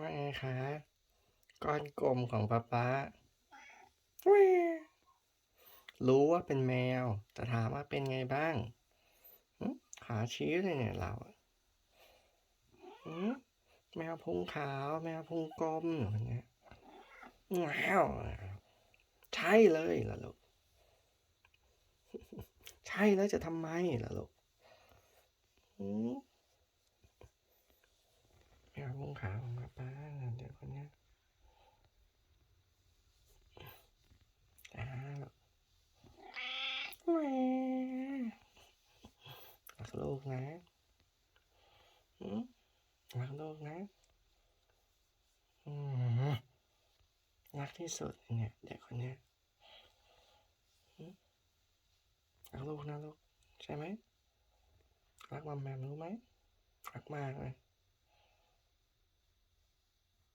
ว่าไงคะก้อนกลมของป๊าป๊ารู้ว่าเป็นแมว แต่ถามว่าเป็นไงบ้างหึขาชี้เลยเนี่ยเราแมวพุงขาว แมวพุงกลมอย่างเงี้ยว้าวใช่เลยล่ะลูกใช่แล้วจะทำไมล่ะลูก หืมแมวพุงขาของป๊าป๊าเดี๋ยวคนนี้อ่าแหวรักลูกนะหืมรักลูกนะอืมรักที่สุดเนี่ยเด็กคนนี้อืมรักลูกนะลูกใช่ไหมรักมัมแมมรู้ไหมรักมากเลย